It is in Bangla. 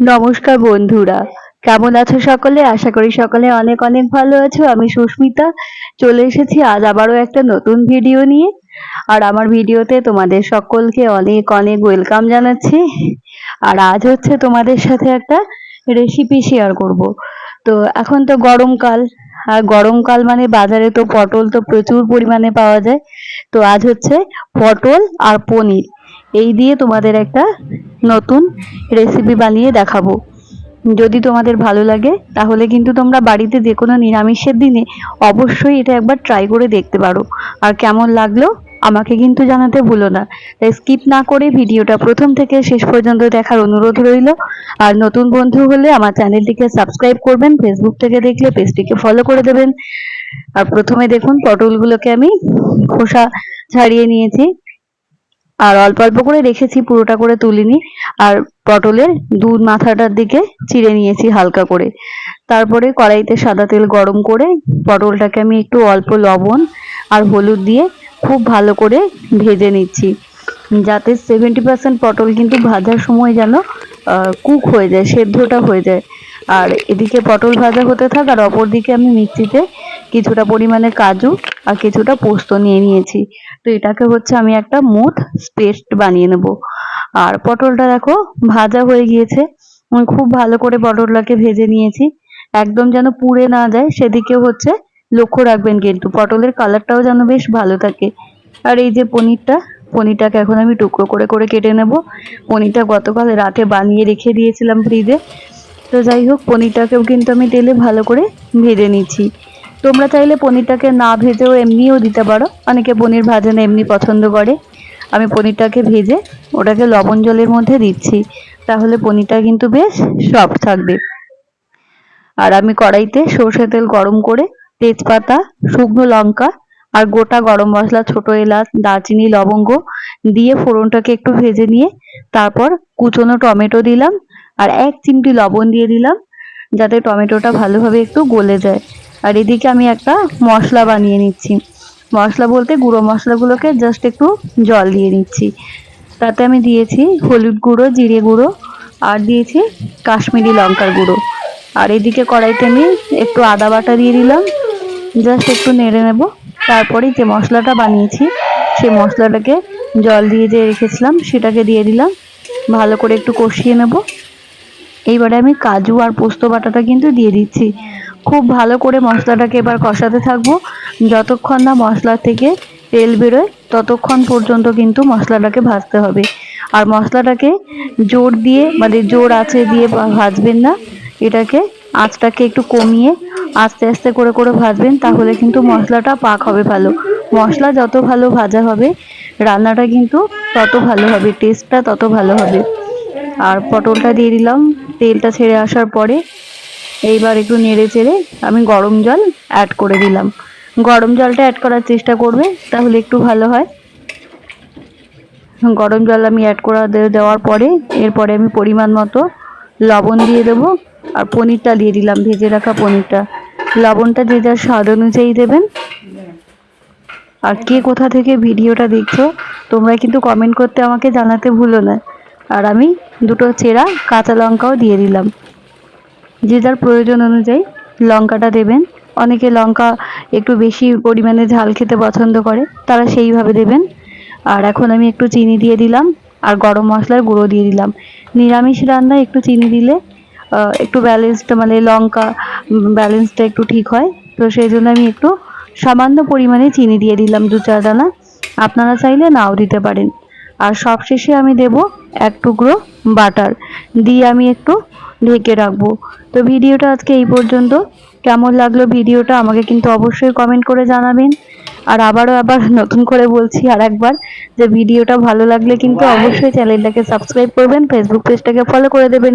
নমস্কার বন্ধুরা। কেমন আছো সকলে? আশা করি সকলে অনেক অনেক ভালো আছো। আমি সুস্মিতা। চলে এসেছি আজ আবারও একটা নতুন ভিডিও নিয়ে। আর আমার ভিডিওতে তোমাদের সকলকে অনেক অনেক ওয়েলকাম জানাচ্ছি। আর আজ হচ্ছে তোমাদের সাথে একটা রেসিপি শেয়ার করব। তো এখন তো গরমকাল আর গরমকাল মানে বাজারে তো পটল তো প্রচুর পরিমাণে পাওয়া যায়। তো আজ হচ্ছে পটল আর পনির। এই দিয়ে তোমাদের একটা নতুন রেসিপি বানিয়ে দেখাবো। যদি তোমাদের ভালো লাগে, তাহলে কিন্তু তোমরা বাড়িতে যে কোনো নিরামিষের দিনে অবশ্যই এটা একবার ট্রাই করে দেখতে পারো। আর কেমন লাগল, আমাকে কিন্তু জানাতে ভুলো না। তাই স্কিপ না করে ভিডিওটা প্রথম থেকে শেষ পর্যন্ত দেখার অনুরোধ রইল। আর নতুন বন্ধু হলে আমার চ্যানেলটিকে সাবস্ক্রাইব করবেন ফেসবুক থেকে দেখলে পেজটিকে ফলো করে দেবেন। আর প্রথমে দেখুন পটলগুলোকে আমি খোসা ছাড়িয়ে নিয়েছি। আর অল্প অল্প করে রেখেছি, পুরোটা করে তুলিনি। আর পটলের দু মাথাটার দিকে চিড়ে নিয়েছি হালকা করে। তারপরে কড়াইতে সাদা তেল গরম করে পটলটাকে আমি একটু অল্প লবণ আর হলুদ দিয়ে খুব ভালো করে ভেজে নিচ্ছি। যাতে সেভেন্টি পার্সেন্ট পটল কিন্তু ভাজার সময় যেন কুক হয়ে যায়, সেদ্ধটা হয়ে যায়। আর এদিকে পটল ভাজা হতে থাক আর অপর দিকে আমি মিক্সিতে কিছুটা পরিমাণে কাজু আর কিছুটা পোস্ত নিয়ে নিয়েছি। তো এটাকে হচ্ছে আমি একটা মুথ পেস্ট বানিয়ে নেব। আর পটলটা দেখো ভাজা হয়ে গিয়েছে। আমি খুব ভালো করে পটলটাকে ভেজে নিয়েছি। একদম যেন পুড়ে না যায় সেদিকে হচ্ছে লক্ষ্য রাখবেন কিন্তু পটলের কালারটাও যেন বেশ ভালো থাকে। আর এই যে পনিরটা, পনিরটাকে এখন আমি টুকরো করে করে কেটে নেব। পনিরটা গতকাল রাতে বানিয়ে রেখে দিয়েছিলাম ফ্রিজে। তো যাই হোক, পনিরটাকেও কিন্তু আমি তেলে ভালো করে ভেজে নিচ্ছি। তোমরা চাইলে পনিরটাকে না ভেজেও এমনিও দিতে পারো। অনেকে পনির ভাজে এমনি পছন্দ করে। আমি পনিরটাকে ভেজে ওটাকে লবণ জলের মধ্যে দিচ্ছি। তাহলে পনিরটা কিন্তু বেশ সফট থাকবে। আর আমি কড়াইতে সর্ষে তেল গরম করে তেজপাতা, শুকনো লঙ্কা আর গোটা গরম মশলা, ছোট এলাচ, দারচিনি, লবঙ্গ দিয়ে ফোড়নটাকে একটু ভেজে নিয়ে তারপর কুচনো টমেটো দিলাম আর এক চিমটি লবণ দিয়ে দিলাম যাতে টমেটোটা ভালোভাবে একটু গলে যায়। আর এদিকে আমি একটা মশলা বানিয়ে নিচ্ছি। মশলা বলতে গুঁড়ো মশলাগুলোকে জাস্ট একটু জল দিয়ে নিচ্ছি তাতে আমি দিয়েছি হলুদ গুঁড়ো, জিরে গুঁড়ো, আর দিয়েছি কাশ্মীরি লঙ্কার গুঁড়ো। আর এদিকে কড়াইতে আমি একটু আদা বাটা দিয়ে দিলাম। জাস্ট একটু নেড়ে নেব। তারপরে যে মশলাটা বানিয়েছি, সেই মশলাটাকে জল দিয়ে যে রেখেছিলাম, সেটাকে দিয়ে দিলাম। ভালো করে একটু কষিয়ে নেব। এইবারে আমি কাজু আর পোস্ত বাটাটা কিন্তু দিয়ে দিচ্ছি। খুব ভালো করে মশলাটাকে এবার কষাতে থাকব। যতক্ষণ না মশলা থেকে তেল বেরোয়, ততক্ষণ পর্যন্ত কিন্তু মশলাটাকে ভাজতে হবে। আর মশলাটাকে জোর দিয়ে মানে জোর আছে দিয়ে ভাজবেন না, এটাকে আঁচটাকে একটু কমিয়ে আস্তে আস্তে করে করে ভাজবেন, তাহলে কিন্তু মশলাটা পাক হবে ভালো। মশলা যত ভালো ভাজা হবে, রান্নাটা কিন্তু তত ভালো হবে টেস্টটা তত ভালো হবে। আর পটলটা দিয়ে দিলাম। তেলটা ছেড়ে আসার পরে এইবার একটু নেড়ে চেড়ে আমি গরম জল অ্যাড করে দিলাম। গরম জলটা অ্যাড করার চেষ্টা করবে, তাহলে একটু ভালো হয়। গরম জল আমি অ্যাড করা দেওয়ার পরে এরপরে আমি পরিমাণ মতো লবণ দিয়ে দেবো আর পনিরটা দিয়ে দিলাম, ভেজে রাখা পনিরটা। লবণটা যে যার স্বাদ অনুযায়ী দেবেন। আর কে কোথা থেকে ভিডিওটা দেখছ, তোমরা কিন্তু কমেন্ট করতে আমাকে জানাতে ভুলো না। আর আমি দুটো চেরা, কাঁচা লঙ্কাও দিয়ে দিলাম। যে যার প্রয়োজন অনুযায়ী লঙ্কাটা দেবেন। অনেকে লঙ্কা একটু বেশি পরিমাণে ঝাল খেতে পছন্দ করে, তারা সেইভাবে দেবেন। আর এখন আমি একটু চিনি দিয়ে দিলাম, আর গরম মশলার গুঁড়ো দিয়ে দিলাম। নিরামিষ রান্নায় একটু চিনি দিলে একটু ব্যালেন্সটা মানে লঙ্কা ব্যালেন্সটা একটু ঠিক হয়। তো সেই জন্য আমি একটু সামান্য পরিমাণে চিনি দিয়ে দিলাম দু চার দানা। আপনারা চাইলে নাও দিতে পারেন। আর সবশেষে আমি দেব এক টুকরো বাটার দিয়ে আমি একটু ঢেকে রাখব। তো ভিডিওটা আজকে এই পর্যন্ত। কেমন লাগল ভিডিওটা আমাকে কিন্তু অবশ্যই কমেন্ট করে জানাবেন। আর আবারও আবার নতুন করে বলছি আর একবার যে ভিডিওটা ভালো লাগলে কিন্তু অবশ্যই চ্যানেলটাকে সাবস্ক্রাইব করবেন ফেসবুক পেজটাকে ফলো করে দেবেন।